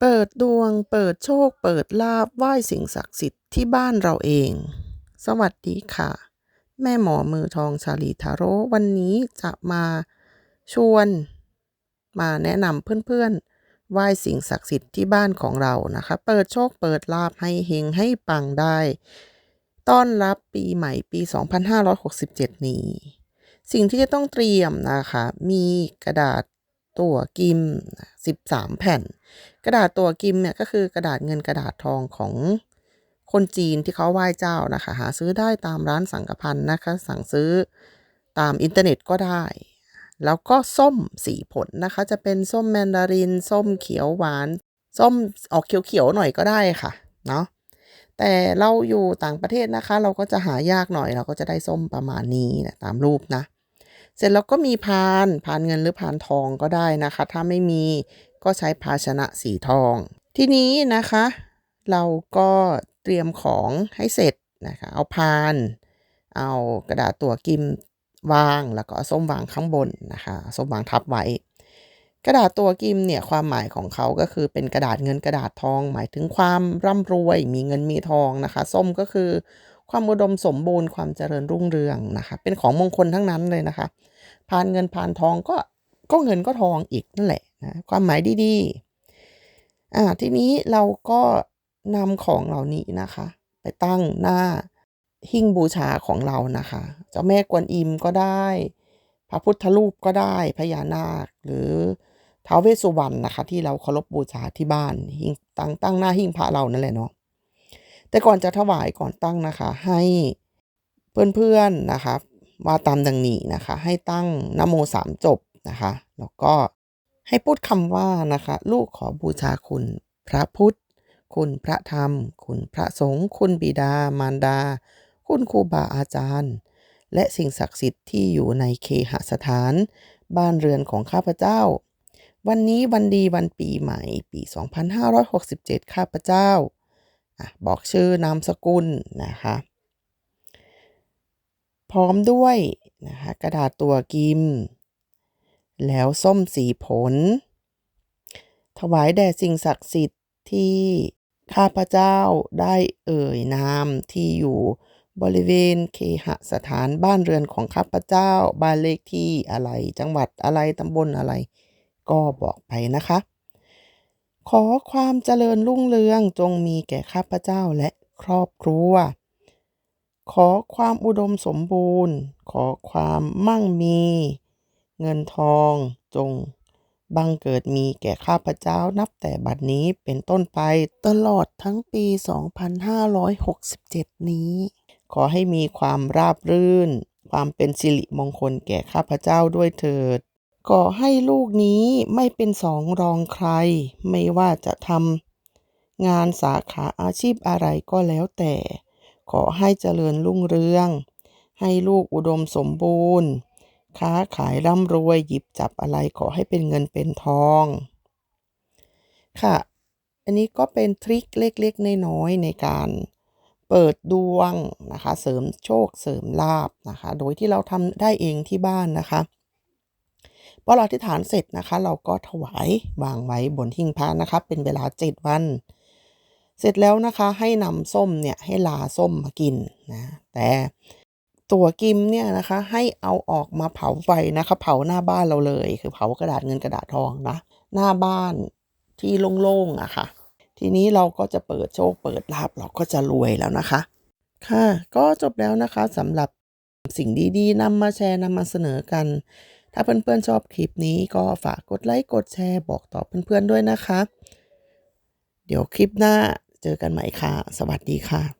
เปิดดวง เปิดโชค เปิดลาบไหว้สิ่งศักดิ์สิทธิ์ที่บ้านเราเอง สวัสดีค่ะ แม่หมอมือทองชาลีทาโร่วันนี้จะมาชวน มาแนะนำเพื่อนๆไหว้สิ่งศักดิ์สิทธิ์ที่บ้านของเรานะคะ เปิดโชคเปิดลาบให้เฮงให้ปังได้ ต้อนรับปีใหม่ปี 2567 นี้ สิ่งที่จะต้องเตรียมนะคะ มีกระดาษ ตัวกิม 13 แผ่น กระดาษตัวกิมเนี่ยก็คือกระดาษเงินกระดาษทองของคนจีนที่เขาไหว้เจ้านะคะ หาซื้อได้ตามร้านสังกพันนะคะ สั่งซื้อตามอินเทอร์เน็ตก็ได้ แล้วก็ส้มสีผลนะคะ จะเป็นส้มแมนดาริน ส้มเขียวหวาน ส้มออกเขียวๆหน่อยก็ได้ค่ะ เนาะแต่เราอยู่ต่างประเทศนะคะ เราก็จะหายากหน่อย เราก็จะได้ส้มประมาณนี้นะตามรูปนะ เสร็จแล้วก็มีพาน พานเงินหรือพานทองก็ได้นะคะ ถ้าไม่มีก็ใช้ภาชนะสีทอง ทีนี้นะคะ เราก็เตรียมของให้เสร็จนะคะ เอาพาน เอากระดาษตัวกิมวางแล้วก็ส้มวางข้างบนนะคะส้มวางทับไว้ กระดาษตัวกิมเนี่ยความหมายของเขาก็คือเป็นกระดาษเงินกระดาษทอง หมายถึงความร่ำรวยมีเงินมีทองนะคะ ส้มก็คือ ความอุดมสมบูรณ์ความเจริญรุ่งเรืองนะคะ เป็นของมงคลทั้งนั้นเลยนะคะ พานเงินพานทองก็ก็เงินก็ทองอีกนั่นแหละนะความหมายดีๆอ่าทีนี้เราก็นำของเหล่านี้นะคะ ไปตั้งหน้าหิ้งบูชาของเรานะคะ เจ้าแม่กวนอิมก็ได้ พระพุทธรูปก็ได้พญานาคหรือท้าวเวสสุวรรณนะคะ ที่เราเคารพบูชาที่บ้านหิ้งตั้งตั้งหน้าหิ้งพระเรานั่นแหละเนาะ แต่ก่อนจะถวายก่อนตั้งนะคะ ให้เพื่อนๆนะคะว่าตามดังนี้นะคะ ให้ตั้งนโมสามจบนะคะ แล้วก็ให้พูดคำว่านะคะ ลูกขอบูชาคุณพระพุทธ คุณพระธรรม คุณพระสงฆ์คุณบิดา มารดา คุณครูบาอาจารย์ และสิ่งศักดิ์สิทธิ์ที่อยู่ในเคหสถาน บ้านเรือนของข้าพเจ้า วันนี้วันดีวันปีใหม่ปี 2567 ข้าพเจ้า บอกชื่อนามสกุลนะคะพร้อมด้วยนะคะกระดาษตัวกิม แล้วส้มสีผล ถวายแด่สิ่งศักดิ์สิทธิ์ที่ข้าพเจ้าได้เอ่ยนามที่อยู่บริเวณเคหสถานบ้านเรือนของข้าพเจ้า บ้านเลขที่อะไรจังหวัดอะไรตำบลอะไร ก็บอกไปนะคะ ขอความเจริญรุ่งเรืองจงมีแก่ข้าพเจ้าและครอบครัว ขอความอุดมสมบูรณ์ ขอความมั่งมี เงินทองจงบังเกิดมีแก่ข้าพเจ้านับแต่บัดนี้เป็นต้นไปตลอดทั้งปี 2567 นี้ ขอให้มีความราบรื่น ความเป็นสิริมงคลแก่ข้าพเจ้าด้วยเถิด ขอให้ลูกนี้ไม่เป็นสองรองใคร ไม่ว่าจะทำงานสาขาอาชีพอะไรก็แล้วแต่ ขอให้เจริญรุ่งเรือง ให้ลูกอุดมสมบูรณ์ ค้าขายร่ำรวยหยิบจับอะไรขอให้เป็นเงินเป็นทอง ค่ะ อันนี้ก็เป็นทริคเล็กๆน้อยๆในการเปิดดวงนะคะ เสริมโชคเสริมลาบนะคะ โดยที่เราทำได้เองที่บ้านนะคะ พอเราอธิษฐานเสร็จนะคะ เราก็ถวายวางไว้บนหิ้งพระนะคะ เป็นเวลาเจ็ดวัน เสร็จแล้วนะคะให้นำส้มเนี่ยให้ลาส้มมากินนะแต่ตัวกิมเนี่ยนะคะให้เอาออกมาเผาไฟนะคะ เผาหน้าบ้านเราเลย คือเผากระดาษเงินกระดาษทองนะหน้าบ้านที่โล่งๆอะค่ะ ทีนี้เราก็จะเปิดโชคเปิดลาบเราก็จะรวยแล้วนะคะ ค่ะ ก็จบแล้วนะคะสำหรับสิ่งดีๆนำมาแชร์นำมาเสนอกัน ถ้าเพื่อนๆชอบคลิปนี้ก็ฝากกดไลค์กดแชร์บอกต่อเพื่อนๆด้วยนะคะ เดี๋ยวคลิปหน้าเจอกันใหม่ค่ะ สวัสดีค่ะ